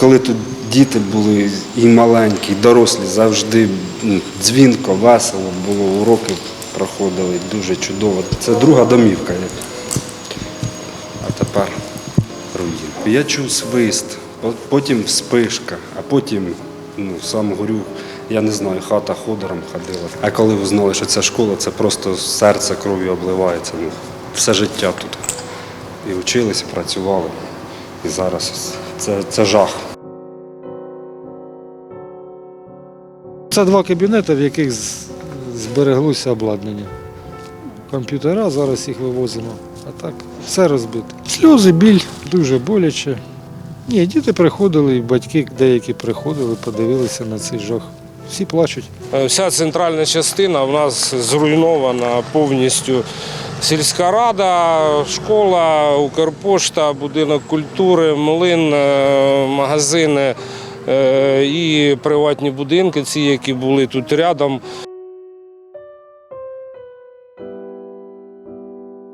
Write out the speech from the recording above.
Коли тут діти були і маленькі, і дорослі, завжди дзвінко, весело було, уроки проходили дуже чудово. Це друга домівка. А тепер руїн. Я чув свист, потім вспишка, а потім ну, сам горю. Я не знаю, хата ходором ходила. А коли узнали, що це школа, це просто серце кров'ю обливається. Ну, все життя тут. І вчилися, працювали. І зараз це, це жах. Це два кабінети, в яких збереглося обладнання. Комп'ютера, зараз їх вивозимо, а так все розбито. Сльози, біль, дуже боляче. Ні, діти приходили, і батьки деякі приходили, подивилися на цей жах. Всі плачуть. Е, Вся центральна частина в нас зруйнована повністю. Сільська рада, школа, Укрпошта, будинок культури, млин, е, магазини і приватні будинки, ці, які були тут рядом.